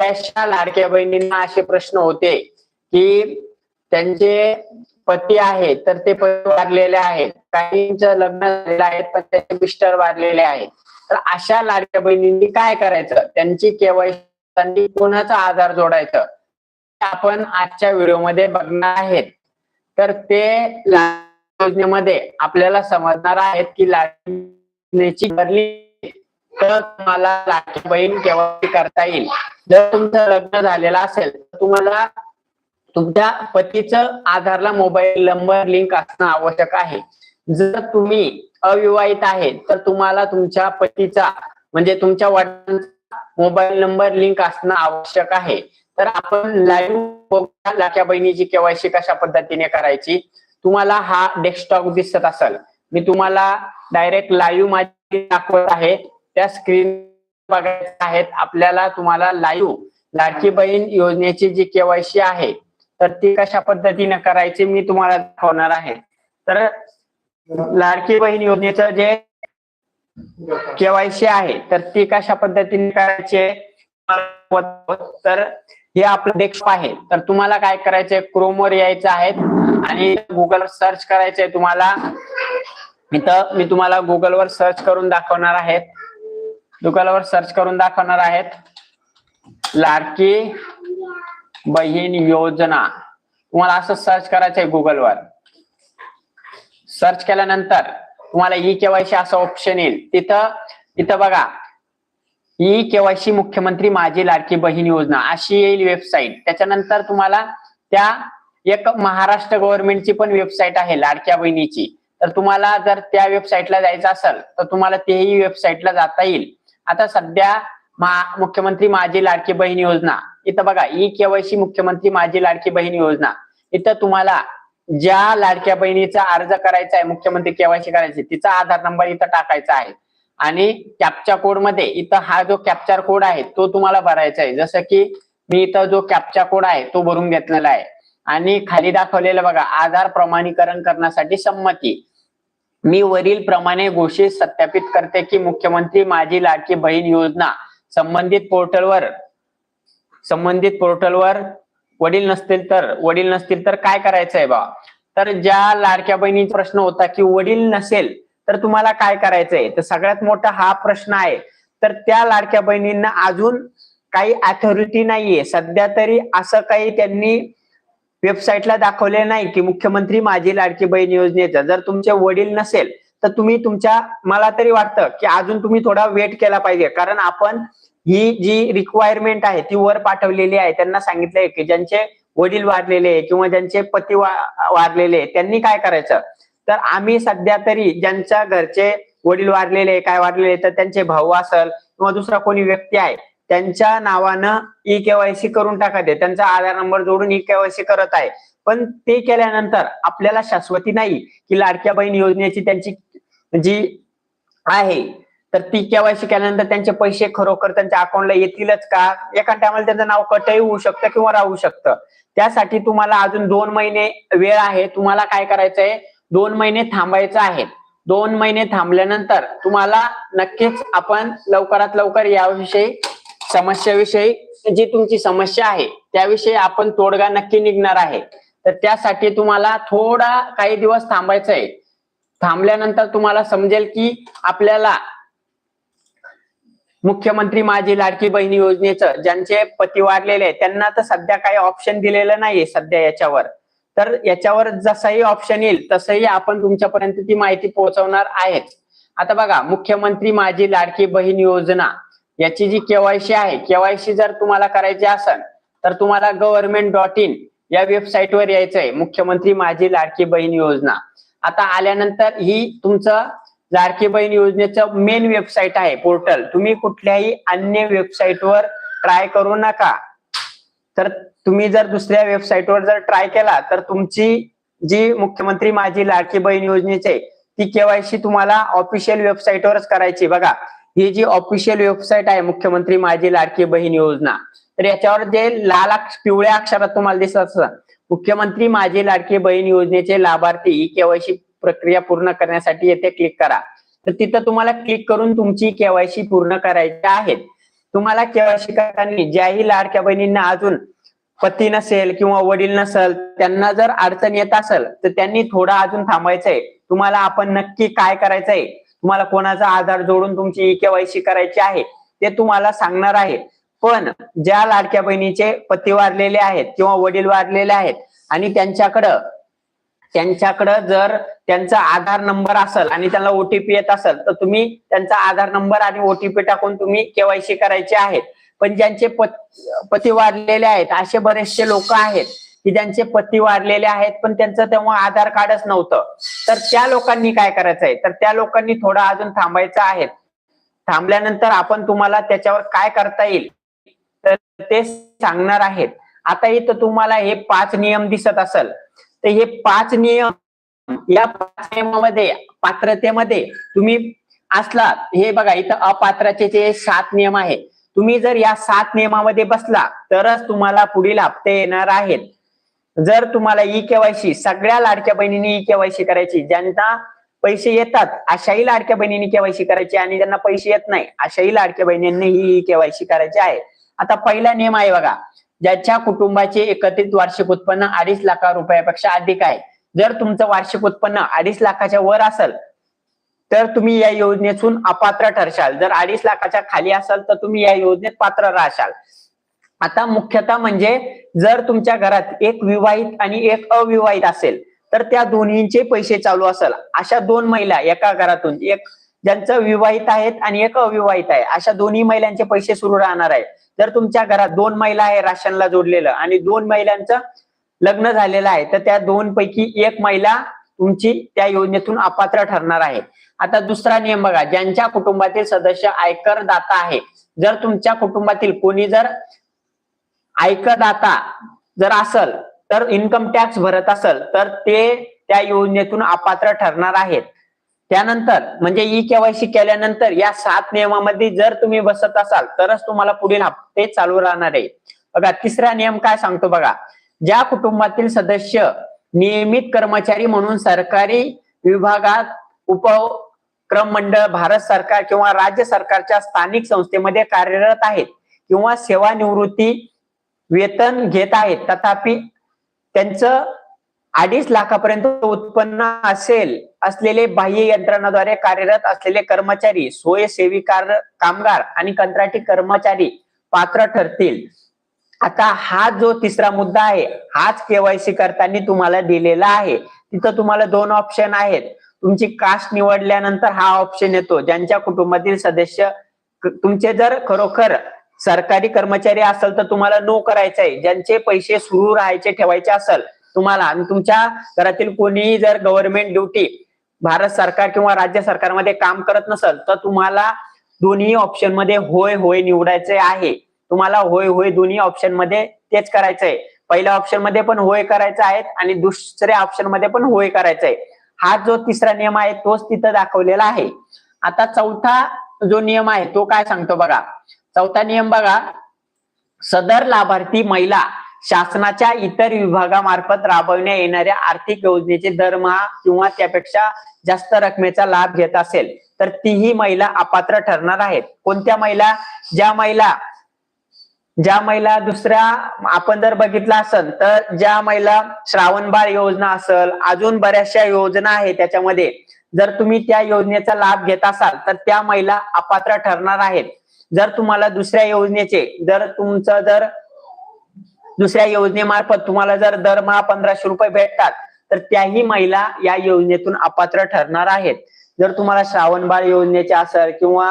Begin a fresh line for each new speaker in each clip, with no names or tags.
बऱ्याचशा लाडक्या बहिणींना असे प्रश्न होते की त्यांचे पती आहेत तर ते पती वारलेले आहेत. काहींचं लग्न झालेलं आहे पण त्यांचे मिस्टर वारलेले आहेत. तर अशा लाडक्या बहिणींनी काय करायचं? त्यांची केवायसी कोणाचा आधार जोडायचं? आपण आजच्या व्हिडिओमध्ये बघणार आहेत. तर ते योजनेमध्ये आपल्याला समजणार आहेत की लाडकी भरली तर तुम्हाला लाडकी बहीण केव्हा करता येईल? जर तुमचं लग्न झालेलं असेल तर तुम्हाला तुमच्या पतीचं आधारला मोबाईल नंबर लिंक असणं आवश्यक आहे. जर तुम्ही अविवाहित आहे तर तुम्हाला तुमच्या पतीचा म्हणजे तुमच्या वडिलांचा मोबाईल नंबर लिंक असणं आवश्यक आहे. तर आपण लाईव्ह लाडक्या बहिणीची केवायसी कशा पद्धतीने करायची. तुम्हाला हा डेस्कटॉप दिसत असेल. मी तुम्हाला डायरेक्ट लाईव्ह माझी दाखवत आहे. त्या स्क्रीन बघायच्या आहेत. आपल्याला तुम्हाला लाईव्ह लाडकी बहीण योजनेची जी केवायसी आहे तर ती कशा पद्धतीने करायची मी तुम्हाला दाखवणार आहे. तर लाडकी बहीण योजनेचं जे केवायसी आहे तर ती कशा पद्धतीने करायची आहे? तर हे आपलं डेस्कटॉप आहे. तर तुम्हाला काय करायचंय क्रोमवर यायचं आहे आणि गुगलवर सर्च करायचंय तुम्हाला. इथं मी तुम्हाला गुगलवर सर्च करून दाखवणार आहे. गुगलवर सर्च करून दाखवणार आहेत. लाडकी बहीण योजना. तुम्हाला असं सर्च करायचंय गुगलवर सर्च केल्यानंतर तुम्हाला ई केवायसी असं ऑप्शन येईल. तिथं तिथं बघा. ई केवायसी मुख्यमंत्री माझी लाडकी बहीण योजना. अशी येईल वेबसाईट त्याच्यानंतर तुम्हाला त्या एक महाराष्ट्र गव्हर्नमेंटची पण वेबसाईट आहे लाडक्या बहिणीची. तर तुम्हाला जर त्या वेबसाईटला जायचं असेल तर तुम्हाला तेही वेबसाईटला जाता येईल. आता सध्या मा- मुख्यमंत्री माझी लाडकी बहीण योजना. इथं बघा ई केवायसी मुख्यमंत्री माझी लाडकी बहीण योजना. इथं तुम्हाला ज्या लाडक्या बहिणीचा अर्ज करायचा आहे मुख्यमंत्री केवायसी करायची तिचा आधार नंबर इथं टाकायचा आहे. आणि कॅप्चा कोडमध्ये इथं हा जो कॅप्चर कोड आहे तो तुम्हाला भरायचा आहे. जसं की मी इथं जो कॅप्चा कोड आहे तो भरून घेतलेला आहे. आणि खाली दाखवलेलं बघा आधार प्रमाणीकरण करण्यासाठी संमती. मी वरील प्रमाणे घोषित सत्यापित करते की मुख्यमंत्री माझी लाडकी बहीण योजना संबंधित पोर्टलवर संबंधित पोर्टलवर वडील नसतील तर वडील नसतील तर काय करायचंय बा? तर ज्या लाडक्या बहिणीचा प्रश्न होता की वडील नसेल तर तुम्हाला काय करायचंय? तर सगळ्यात मोठा हा प्रश्न आहे. तर त्या लाडक्या बहिणींना अजून काही अथॉरिटी नाहीये. सध्या तरी असं काही त्यांनी वेबसाईटला दाखवले नाही की मुख्यमंत्री माझी लाडकी बहीण योजनेचं. जर तुमचे वडील नसेल तर तुम्ही तुमच्या मला तरी वाटतं की अजून तुम्ही थोडा वेट केला पाहिजे. कारण आपण ही जी रिक्वायरमेंट आहे ती वर पाठवलेली आहे. त्यांना सांगितलंय की ज्यांचे वडील वारलेले आहे किंवा ज्यांचे पती वारलेले त्यांनी काय करायचं? तर आम्ही सध्या तरी ज्यांच्या घरचे वडील वारलेले आहे, काय वारलेले तर त्यांचे भाऊ असेल किंवा दुसरा कोणी व्यक्ती आहे त्यांच्या नावानं ई केवायसी करून टाकत आहे त्यांचा आधार नंबर जोडून ई केवायसी करत आहे. पण ते केल्यानंतर आपल्याला शाश्वती नाही की लाडक्या बहीण योजनेची त्यांची जी आहे तर ती केवायसी केल्यानंतर त्यांचे पैसे खरोखर त्यांच्या अकाउंटला येतीलच का? एका टायमाला त्यांचं नाव कटही होऊ शकतं किंवा राहू शकतं. त्यासाठी तुम्हाला अजून दोन महिने वेळ आहे. तुम्हाला काय करायचंय? दोन महिने थांबायचं आहे. दोन महिने थांबल्यानंतर तुम्हाला नक्कीच आपण लवकरात लवकर याविषयी समस्याविषयी जी तुमची समस्या आहे त्याविषयी आपण तोडगा नक्की निघणार आहे. तर त्यासाठी तुम्हाला थोडा काही दिवस थांबायचं आहे. थांबल्यानंतर तुम्हाला समजेल की आपल्याला मुख्यमंत्री माझी लाडकी बहिणी योजनेचं ज्यांचे पती वारलेले आहे त्यांना तर सध्या काही ऑप्शन दिलेलं नाहीये सध्या याच्यावर. तर याच्यावर जसंही ऑप्शन येईल तसंही आपण तुमच्यापर्यंत ती माहिती पोहोचवणार आहेच आता बघा मुख्यमंत्री माझी लाडकी बहीण योजना. याची जी केवायसी आहे केवायसी जर तुम्हाला करायची असेल तर तुम्हाला गव्हर्नमेंट डॉट इन या वेबसाईटवर आहे मुख्यमंत्री माझी लाडकी बहीण योजना. आता आल्यानंतर ही तुमचं लाडकी बहीण योजनेचं मेन वेबसाईट आहे पोर्टल तुम्ही कुठल्याही अन्य वेबसाईटवर ट्राय करू नका. तर तुम्ही जर दुसऱ्या वेबसाईटवर जर ट्राय केला तर तुमची जी मुख्यमंत्री माझी लाडकी बहीण योजनेची ती केवायसी तुम्हाला ऑफिशियल वेबसाईटवरच करायची. बघा ही जी ऑफिशियल वेबसाईट आहे मुख्यमंत्री माझी लाडकी बहीण योजना तर याच्यावर जे लाल पिवळ्या अक्षरात तुम्हाला दिसत असं मुख्यमंत्री माझी लाडकी बहीण योजनेचे लाभार्थी ही केवायसी प्रक्रिया पूर्ण करण्यासाठी येथे क्लिक करा. तर तिथं तुम्हाला क्लिक करून तुमची केवायसी पूर्ण करायची आहेत तुम्हाला केवायसी करताना ज्याही लाडक्या बहिणींना अजून पती नसेल किंवा वडील नसेल त्यांना जर अडचण येत असेल तर त्यांनी थोडा अजून थांबायचंय. तुम्हाला आपण नक्की काय करायचंय? तुम्हाला कोणाचा आधार जोडून तुमची केवायसी करायची आहे ते तुम्हाला सांगणार आहे. पण ज्या लाडक्या बहिणीचे पती वारलेले आहेत किंवा वडील वारलेले आहेत आणि त्यांच्याकडं त्यांच्याकडं जर त्यांचा आधार नंबर असेल आणि त्यांना ओटीपी येत असेल तर तुम्ही त्यांचा आधार नंबर आणि ओटीपी टाकून तुम्ही केवायसी करायचे आहेत. पण ज्यांचे पती वारलेले आहेत असे बरेचसे लोक आहेत की ज्यांचे पती वारलेले आहेत पण त्यांचं तेव्हा आधार कार्डच नव्हतं. तर त्या लोकांनी काय करायचंय तर त्या लोकांनी थोडं अजून थांबायचं आहे. थांबल्यानंतर आपण तुम्हाला त्याच्यावर काय करता येईल? तर ते सांगणार आहेत. आता इथं तुम्हाला हे पाच नियम दिसत असेल. तर हे पाच नियम या पाच नियमामध्ये पात्रतेमध्ये तुम्ही असला हे बघा इथं अपात्राचे जे सात नियम आहेत. तुम्ही जर या सात नियमामध्ये बसला तरच तुम्हाला पुढील हप्ते येणार आहेत. जर तुम्हाला ई केवायसी सगळ्या लाडक्या बहिणींनी ई केवायसी करायची ज्यांना पैसे येतात अशाही लाडक्या बहिणींनी केवायसी करायची आणि ज्यांना पैसे येत नाही अशाही लाडक्या बहिणींनी ही केवायसी करायची आहे. आता पहिला नियम आहे बघा ज्याच्या कुटुंबाचे एकत्रित वार्षिक उत्पन्न अडीच लाखा रुपयापेक्षा अधिक आहे. जर तुमचं वार्षिक उत्पन्न अडीच लाखाच्या वर असेल तर तुम्ही या योजनेतून अपात्र ठरशाल. जर अडीच लाखाच्या खाली असाल तर तुम्ही या योजनेत पात्र राहशाल. आता मुख्यतः म्हणजे जर तुमच्या घरात एक विवाहित आणि एक अविवाहित असेल तर त्या दोन्हींचे पैसे चालू असेल. अशा दोन महिला एका घरातून एक ज्यांचं विवाहित आहेत आणि एक अविवाहित आहे अशा दोन्ही महिलांचे पैसे सुरू राहणार आहे. जर तुमच्या घरात दोन महिला आहे राशनला जोडलेलं आणि दोन महिलांचं लग्न झालेलं आहे तर त्या दोन पैकी एक महिला तुमची त्या योजनेतून अपात्र ठरणार आहे. आता दुसरा नियम बघा ज्यांच्या कुटुंबातील सदस्य आयकर दाता आहे जर तुमच्या कुटुंबातील कोणी जर ऐकदाता जर असल तर इन्कम टॅक्स भरत असल तर ते त्या योजनेतून अपात्र ठरणार आहेत. त्यानंतर म्हणजे ई केवायसी केल्यानंतर या सात नियमामध्ये जर तुम्ही बसत असाल तरच तुम्हाला पुढील हप्ते चालू राहणार आहे बघा तिसरा नियम काय सांगतो बघा. ज्या कुटुंबातील सदस्य नियमित कर्मचारी म्हणून सरकारी विभागात उपक्रम मंडळ भारत सरकार किंवा राज्य सरकारच्या स्थानिक संस्थेमध्ये कार्यरत आहेत किंवा सेवानिवृत्ती वेतन घेत आहेत. तथापि त्यांचं अडीच लाखापर्यंत उत्पन्न असेल असलेले बाह्य यंत्रणाद्वारे कार्यरत असलेले कर्मचारी स्वयंसेवीकार कामगार आणि कंत्राटी कर्मचारी पात्र ठरतील. आता हा जो तिसरा मुद्दा आहे हाच केवायसी करताना तुम्हाला दिलेला आहे. तिथं तुम्हाला दोन ऑप्शन आहेत. तुमची कास्ट निवडल्यानंतर हा ऑप्शन येतो. ज्यांच्या कुटुंबातील सदस्य तुमचे जर खरोखर सरकारी कर्मचारी असेल तर तुम्हाला नो करायचं आहे ज्यांचे पैसे सुरू राहायचे ठेवायचे असेल तुम्हाला. आणि तुमच्या घरातील कोणीही जर गव्हर्नमेंट ड्युटी भारत सरकार किंवा राज्य सरकारमध्ये काम करत नसेल तर तुम्हाला दोन्ही ऑप्शनमध्ये होय होय निवडायचे आहे. तुम्हाला होय होय दोन्ही ऑप्शनमध्ये तेच करायचंय. पहिल्या ऑप्शनमध्ये पण होय करायचं आहे आणि दुसऱ्या ऑप्शनमध्ये पण होय करायचं आहे हा जो तिसरा नियम आहे तोच तिथं दाखवलेला आहे. आता चौथा जो नियम आहे तो काय सांगतो बघा. चौथा नियम बघा. सदर लाभार्थी महिला शासनाच्या इतर विभागामार्फत राबवण्यात येणाऱ्या आर्थिक योजनेचे दरमहा किंवा त्यापेक्षा जास्त रकमेचा लाभ घेत असेल तर तीही महिला अपात्र ठरणार आहेत. कोणत्या महिला? ज्या महिला ज्या महिला दुसऱ्या आपण जर बघितलं असेल तर ज्या महिला श्रावणबाळ योजना असेल अजून बऱ्याचशा योजना आहे त्याच्यामध्ये. जर तुम्ही त्या योजनेचा लाभ घेत असाल तर त्या महिला अपात्र ठरणार आहेत. जर तुम्हाला दुसऱ्या योजनेचे जर तुमचं जर दुसऱ्या योजनेमार्फत तुम्हाला जर दरमहा पंधराशे रुपये भेटतात तर त्याही महिला या योजनेतून अपात्र ठरणार आहेत. जर तुम्हाला श्रावण बाळ योजनेचे असेल किंवा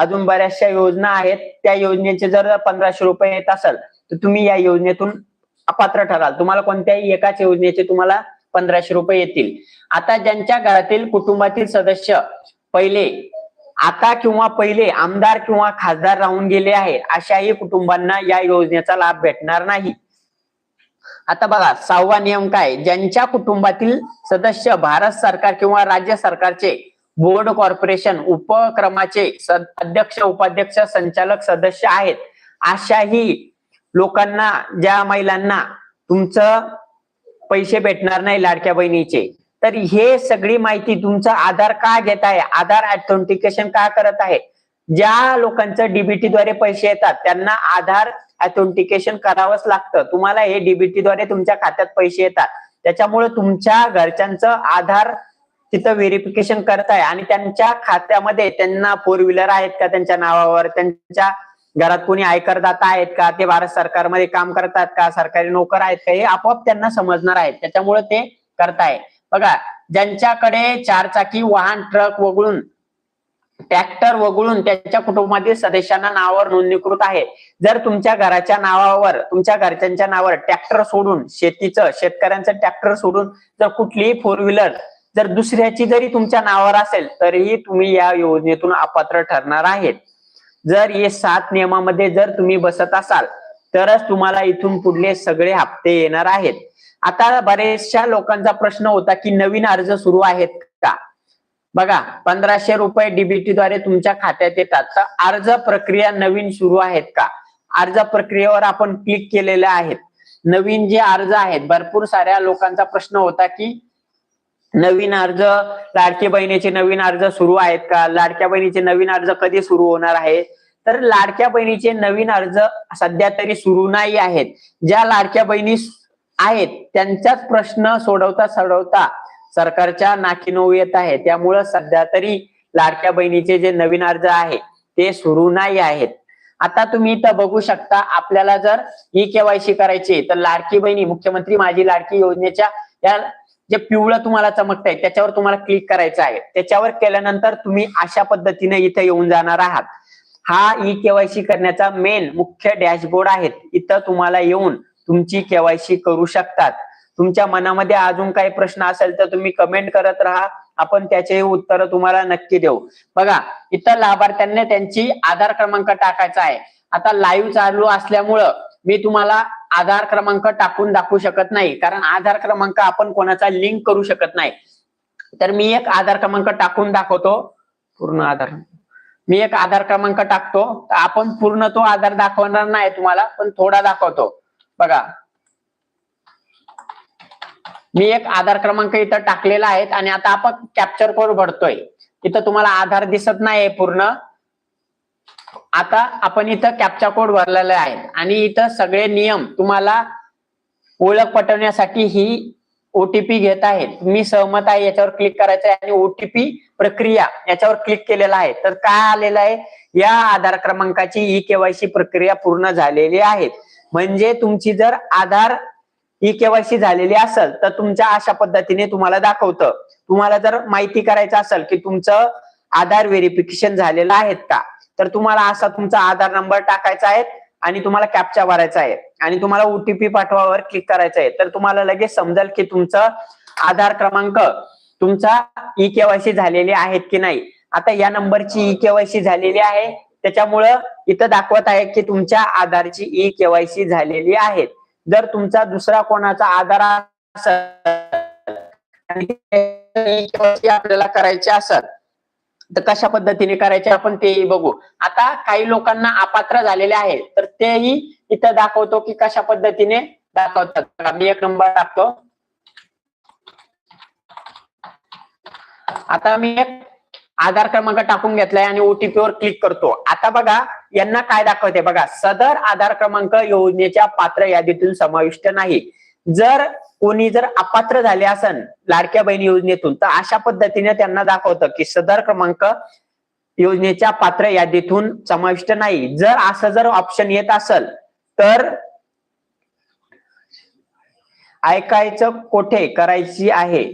अजून बऱ्याचशा योजना आहेत त्या योजनेचे जर पंधराशे रुपये येत असेल तर तुम्ही या योजनेतून अपात्र ठराल. तुम्हाला कोणत्याही एकाच योजनेचे तुम्हाला पंधराशे रुपये येतील. आता ज्यांच्या घरातील कुटुंबातील सदस्य पहिले आता किंवा पहिले आमदार किंवा खासदार राहून गेले आहे अशाही कुटुंबांना या योजनेचा लाभ भेटणार नाही. आता बघा सहावा नियम काय? ज्यांच्या कुटुंबातील सदस्य भारत सरकार किंवा राज्य सरकारचे बोर्ड कॉर्पोरेशन उपक्रमाचे अध्यक्ष उपाध्यक्ष संचालक सदस्य आहेत अशाही लोकांना ज्या महिलांना तुमचं पैसे भेटणार नाही लाडक्या बहिणीचे तर हे सगळी माहिती तुमचं आधार का घेत आहे? आधार ऑथेंटिकेशन का करत आहे? ज्या लोकांचं डीबीटी द्वारे पैसे येतात त्यांना आधार ऑथेंटिकेशन करावंच लागतं. तुम्हाला हे डीबीटी द्वारे तुमच्या खात्यात पैसे येतात. त्याच्यामुळे तुमच्या घरच्यांचं आधार तिथं व्हेरिफिकेशन करताय आणि त्यांच्या खात्यामध्ये त्यांना फोर व्हीलर आहेत का त्यांच्या नावावर? त्यांच्या घरात कोणी आयकरदाता आहेत का? ते भारत सरकारमध्ये काम करतात का? सरकारी नोकर आहेत का? हे आपोआप त्यांना समजणार आहेत त्याच्यामुळे ते करताय. बघा ज्यांच्याकडे चारचाकी वाहन ट्रक वगळून ट्रॅक्टर वगळून त्यांच्या कुटुंबातील सदस्यांना नावावर नोंदणीकृत आहे. जर तुमच्या घराच्या नावावर तुमच्या घरच्यांच्या नावावर ट्रॅक्टर सोडून शेतीचं शेतकऱ्यांचं ट्रॅक्टर सोडून जर कुठलीही फोर व्हीलर जर दुसऱ्याची जरी तुमच्या नावावर असेल तरीही तुम्ही या योजनेतून अपात्र ठरणार आहेत. जर हे सात नियमामध्ये जर तुम्ही बसत असाल तरच तुम्हाला इथून पुढले सगळे हप्ते येणार आहेत. आता बरेचशा लोकांचा प्रश्न होता की नवीन अर्ज सुरू आहेत का? बघा पंधराशे रुपये डीबीटी द्वारे तुमच्या खात्यात येतात. तर अर्ज प्रक्रिया नवीन सुरू आहेत का? अर्ज प्रक्रियेवर आपण क्लिक केलेले आहेत. नवीन जे अर्ज आहेत भरपूर साऱ्या लोकांचा प्रश्न होता की नवीन अर्ज लाडक्या बहिणीचे नवीन अर्ज सुरू आहेत का? लाडक्या बहिणीचे नवीन अर्ज कधी सुरू होणार आहे? तर लाडक्या बहिणीचे नवीन अर्ज सध्या तरी सुरू नाही आहेत. ज्या लाडक्या बहिणी आहेत. त्यांचाच प्रश्न सोडवता सोडवता सरकारच्या नाकीनऊ येत आहे त्यामुळं सध्या तरी लाडक्या बहिणीचे जे नवीन अर्ज आहे ते सुरू नाही आहेत. आता तुम्ही इथं बघू शकता आपल्याला जर ई केवायसी करायची तर लाडकी बहिणी मुख्यमंत्री माझी लाडकी योजनेच्या या जे पिवळं तुम्हाला चमकत आहे त्याच्यावर तुम्हाला क्लिक करायचं आहे. त्याच्यावर केल्यानंतर तुम्ही अशा पद्धतीने इथं येऊन जाणार आहात. हा ई केवायसी करण्याचा मेन मुख्य डॅशबोर्ड आहे इथं तुम्हाला येऊन तुमची केवायसी करू शकतात. तुमच्या मनामध्ये अजून काही प्रश्न असेल तर तुम्ही कमेंट करत राहा. आपण त्याचे उत्तर तुम्हाला नक्की देऊ. बघा इतर लाभार्थ्यांना त्यांची आधार क्रमांक टाकायचा आहे. आता लाईव्ह चालू असल्यामुळं मी तुम्हाला आधार क्रमांक टाकून दाखवू शकत नाही. कारण आधार क्रमांक आपण कोणाचा लिंक करू शकत नाही. तर मी एक आधार क्रमांक टाकून दाखवतो. पूर्ण आधार. मी एक आधार क्रमांक टाकतो. आपण पूर्ण तो आधार दाखवणार नाही तुम्हाला पण थोडा दाखवतो. बघा. मी एक आधार क्रमांक इथं टाकलेला आहे आणि आता आपण कॅप्चर कोड भरतोय. इथं तुम्हाला आधार दिसत नाही पूर्ण. आता आपण इथं कॅप्चा कोड भरलेले आहेत आणि इथं सगळे नियम तुम्हाला ओळख पटवण्यासाठी ही ओटीपी घेत आहेत. मी सहमत आहे याच्यावर क्लिक करायचं आहे आणि ओटीपी प्रक्रिया याच्यावर क्लिक केलेला आहे. तर काय आलेलं आहे? या आधार क्रमांकाची ई केवायसी प्रक्रिया पूर्ण झालेली आहे. म्हणजे तुमची जर आधार ई केवायसी झालेली असेल तर तुमच्या अशा पद्धतीने तुम्हाला दाखवतं. तुम्हाला जर माहिती करायचं असेल की तुमचं आधार व्हेरिफिकेशन झालेलं आहेत का तर तुम्हाला असा तुमचा आधार नंबर टाकायचा आहे आणि तुम्हाला कॅप्चा भरायचा आहे. आणि तुम्हाला ओटीपी पाठवावर क्लिक करायचं आहे. तर तुम्हाला लगेच समजेल की तुमचं आधार क्रमांक तुमचा ई केवायसी झालेली आहेत की नाही. आता या नंबरची ई केवायसी झालेली आहे. त्याच्यामुळं इथं दाखवत आहे की तुमच्या आधारची ई केवायसी झालेली आहे जर तुमचा दुसरा कोणाचा आधार आपल्याला करायची असेल तर कशा पद्धतीने करायचे आपण तेही बघू. आता काही लोकांना अपात्र झालेले आहे तर तेही इथं दाखवतो की कशा पद्धतीने दाखवतात. मी एक नंबर टाकतो. आता मी एक आधार क्रमांक टाकून घेतलाय आणि ओटीपी वर क्लिक करतो. आता बघा यांना काय दाखवते बघा सदर आधार क्रमांक योजनेच्या पात्र यादीतून समाविष्ट नाही. जर कोणी जर अपात्र झाले असन लाडक्या बहिणी योजनेतून तर अशा पद्धतीने त्यांना दाखवतं की सदर क्रमांक योजनेच्या पात्र यादीतून समाविष्ट नाही. जर असं जर ऑप्शन येत असेल तर ऐकायचं कोठे? करायची आहे.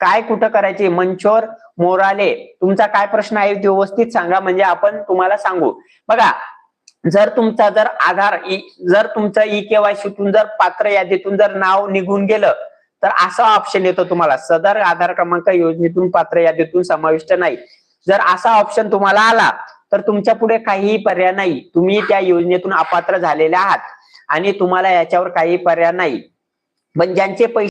काय कुठं करायची? मंचोर मोराले तुमचा काय प्रश्न आहे? व्यवस्थित सांगा म्हणजे आपण तुम्हाला सांगू. बघा जर तुमचा जर आधार जर तुमचं ई केवायसीतून जर पात्र यादीतून जर नाव निघून गेलं तर असा ऑप्शन येतो तुम्हाला. सदर आधार क्रमांक योजनेतून पात्र यादीतून समाविष्ट नाही. जर असा ऑप्शन तुम्हाला आला तर तुमच्यापुढे काहीही पर्याय नाही. तुम्ही त्या योजनेतून अपात्र झालेले आहात आणि तुम्हाला याच्यावर काही पर्याय नाही. पण ज्यांचे पैसे